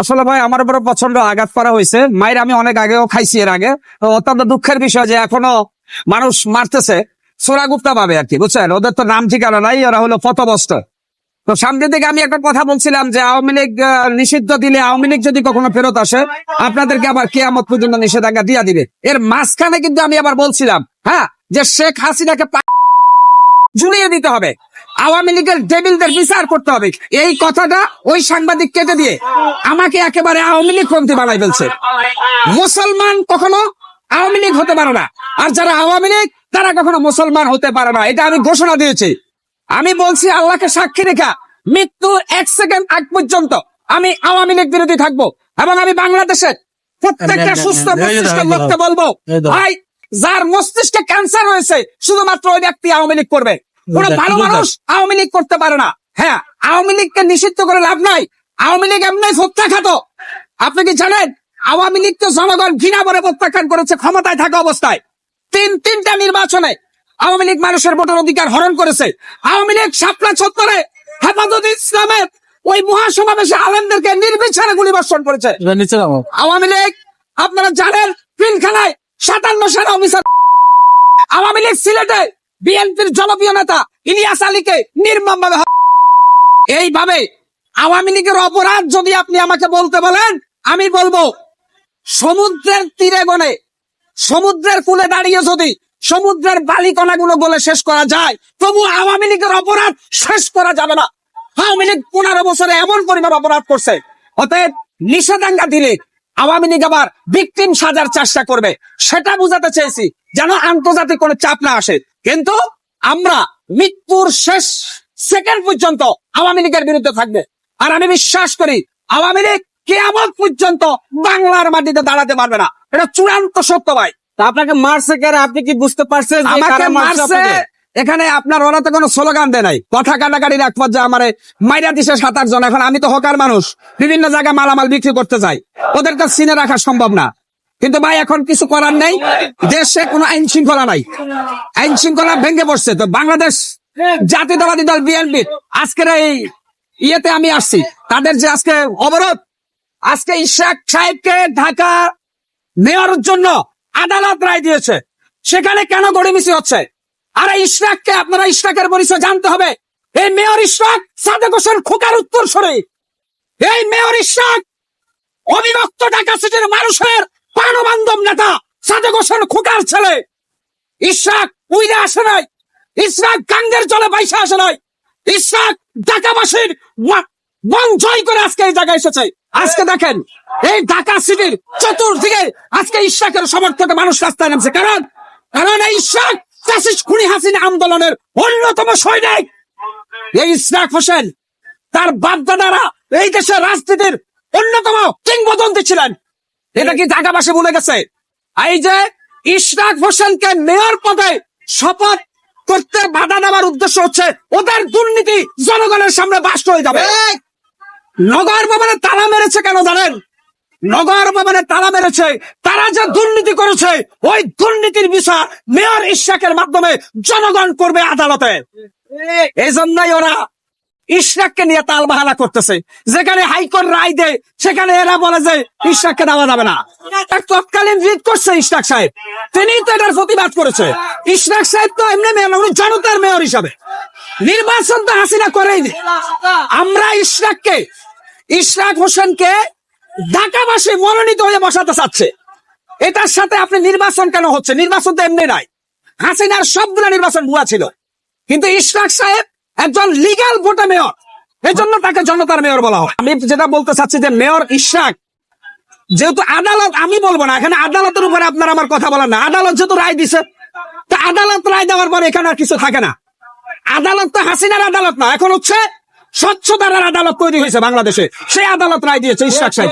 আসলে ভাই, আমার উপরে প্রচণ্ড আঘাত করা হয়েছে। মায়ের আমি অনেক আগেও খাইছি এর আগে। অত্যন্ত দুঃখের বিষয় যে এখনও মানুষ মারতেছে সোরাগুপ্তা পাবে আর কি, বুঝছেন? ওদের তো নাম ঠিকানা নাই, ওরা হলো পথবস্ত তো সামনে থেকে আমি একটা কথা বলছিলাম যে আওয়ামী লীগ নিষিদ্ধ দিলে আওয়ামী লীগ যদি কখনো ফেরত আসে, আপনাদেরকে আবার কেয়ামত পর্যন্ত নিষেধাজ্ঞা দিয়া দিবে। এর মাঝখানে কিন্তু আমি আবার বলছিলাম হ্যাঁ যে শেখ হাসিনাকে ঝুলিয়ে দিতে হবে। আওয়ামী লীগের ডেবিলদের বিচার করতে হবে। এই কথাটা ওই সাংবাদিক কেটে দিয়ে আমাকে একেবারে আওয়ামী লীগ পন্থী বানাই ফেলছে। মুসলমান কখনো আওয়ামী লীগ হতে পারে না। আর যারা আওয়ামী লীগ তারা কখনো মুসলমান হতে পারে না। এটা আমি ঘোষণা দিয়েছি। আমি বলছি আল্লাহকে সাক্ষী রেখা মৃত্যুর এক সেকেন্ড আগ পর্যন্ত আমি আওয়ামী লীগ বিরোধী থাকব এবং আমি বাংলাদেশের প্রত্যেকটা সুস্থ মস্তিষ্কের লোককে বলব ভাই যার মস্তিষ্কে ক্যান্সার হয়েছে শুধুমাত্র ওই ব্যক্তি আওয়ামী লীগ করবে। কোন ভালো মানুষ আওয়ামী লীগ করতে পারে না। হ্যাঁ আওয়ামী লীগকে নিষিদ্ধ করে লাভ নাই। আওয়ামী লীগ এমনি প্রত্যাখ্যাত। আপনি কি জানেন আওয়ামী লীগ তো জনগণ ঘৃণা করে প্রত্যাখ্যান করেছে ক্ষমতায় থাকা অবস্থায়। তিন তিনটা নির্বাচনে আওয়ামী লীগ মানুষের ভোটার অধিকার হরণ করেছে। আওয়ামী লীগ শাপলা ছত্তরে হেফাজত ইসলামের ওই মহাসমাবেশে আলেমদেরকে নির্বিচারে গুলিবর্ষণ করেছে। আওয়ামী লীগ আপনারা জানেন পিলখানায় সাতান্ন সেনা অফিসার আওয়ামী লীগ সিলেটে বিএনপির জনপ্রিয় নেতা ইলিয়াস আলীকে নির্মম ভাবে এইভাবে আওয়ামী লীগের অপরাধ যদি আপনি আমাকে বলতে বলেন, আমি বলব, সমুদ্রের তীরে গনে সমুদ্রের কূলে দাঁড়িয়ে যদি সমুদ্রের বালিকণাগুলো বলে শেষ করা যায়, তবু আওয়ামী লীগের অপরাধ শেষ করা যাবে না। আওয়ামী লীগ পনেরো বছরে এমন পরিমাণ অপরাধ করছে। অতএব নিষেধাজ্ঞা দিলে আওয়ামী লীগ আবার ভিকটিম সাজার চেষ্টা করবে। সেটা বুঝাতে চেয়েছি যেন আন্তর্জাতিক কোনো চাপ না আসে। কিন্তু আমরা মৃত্যুর শেষ সেকেন্ড পর্যন্ত আওয়ামী লীগের বিরুদ্ধে থাকবে। আর আমি বিশ্বাস করি আওয়ামী লীগ কেয়ামত পর্যন্ত বাংলার মাটিতে দাঁড়াতে পারবে না। এটা চূড়ান্ত সত্য ভাই। তা আপনাকে মারছে কে আপনি কি বুঝতে পারছেন আমাকে মারছে এখানে আপনার ওরা তো কোনো স্লোগান দেয় নাই। কথা কাটাকাটির এক পর্যায়ে আমার মাইরা দিছে সাত আট জন। এখন আমি তো হকার মানুষ। বিভিন্ন জায়গায় মালামাল বিক্রি করতে যাই। ওদের কাছে চিনে রাখা সম্ভব না। কিন্তু ভাই, এখন কিছু করার নেই। দেশে কোনো আইন শৃঙ্খলা নাই। আইন শৃঙ্খলা ভেঙে পড়ছে তো। বাংলাদেশ জাতীয়তাবাদী দল, বিএনপি, আজকের এই ইয়েতে আমি আসছি। তাদের যে আজকে অবরোধ, আজকে ইশাক সাহেবকে ঢাকা নেওয়ার জন্য আদালত রায় দিয়েছে। সেখানে কেন গড়িমিছি হচ্ছে? আর ইশরাককে আপনারা ইশরাকের পরিচয় জানতে হবে। এই মেয়র ইশরাক সাদেক হোসেন খোকার উত্তর সরে এই মেয়র ইশরাক অবিভক্ত ঢাকা সিটির মানুষের প্রাণবান্ধব নেতা সাদেক হোসেন খোকার ছেলে। ইশরাক উইরে আসে নাই। ইশরাক গাঙ্গের জলে বাইসে আসে নাই। ইশরাক ঢাকাবাসীর মন জয় করে আজকে এই জায়গায় এসেছে। আজকে দেখেন, এই ঢাকা সিটির চতুর্দিকে আজকে ইশরাকের সমর্থকে মানুষ রাস্তায় নামছে। কারণ কারণ এই ইশরাক চাষিস খুনি হাসিনা আন্দোলনের অন্যতম সৈনিক। এই ইশরাক হোসেন, তার বাপদাদারা এই দেশের রাজনীতির অন্যতম কিংবদন্তি ছিলেন। এটা কি ঢাকাবাসী ভুলে গেছে? এই যে ইশরাক হোসেনকে মেয়র পদে শপথ করতে বাধা দেওয়ার উদ্দেশ্য হচ্ছে ওদের দুর্নীতি জনগণের সামনে বাস্ট হয়ে যাবে। নগর ভবনে তালা মেরেছে কেন জানেন? নগর ভবনে তালা মেরেছে তারা যে দুর্নীতি করেছে ওই দুর্নীতির বিষয় মেয়র ইশাকের মাধ্যমে জনগণ করবে আদালতে। এই! জন্যই ওরা ইশরাককে নিয়ে তাল বাহানা করতেছে। যেখানে হাইকোর্ট রায় দেয়, সেখানে এরা বলে যে ইশরাককে দেওয়া যাবে না। তৎকালীন রিট করছে ইশরাক সাহেব। তিনি তো এটার প্রতিবাদ করেছে। ইশরাক সাহেব তো এমনি মেয়র জনতার মেয়র হিসাবে। নির্বাচন তো হাসিনা করেইনি আমরা ইশরাককে, ইশরাক হোসেনকে ঢাকাবাসী মনোনীত হয়ে বসাতে চাচ্ছে। এটার সাথে আপনি নির্বাচন কেন হচ্ছে? নির্বাচন তো এমনি নাই। হাসিনার সবগুলো নির্বাচন ভুয়া ছিল। কিন্তু ইশরাক সাহেব একজন লিগ্যাল ভোটে মেয়র এই জন্য তাকে জনতার মেয়র বলা হয়। আমি যেটা বলতে চাচ্ছি যে মেয়র ইশরাক, যেহেতু আদালত, আমি বলব না, এখানে আদালতের উপরে আপনার আমার কথা বলার না। আদালত যেহেতু রায় দিছে, তা আদালত রায় দেওয়ার পর এখানে আর কিছু থাকে না। আদালত তো হাসিনার আদালত না, এখন হচ্ছে স্বচ্ছতার আদালত তৈরি হয়েছে বাংলাদেশে। সেই আদালত রায় দিয়েছে ইশরাক সাহেব।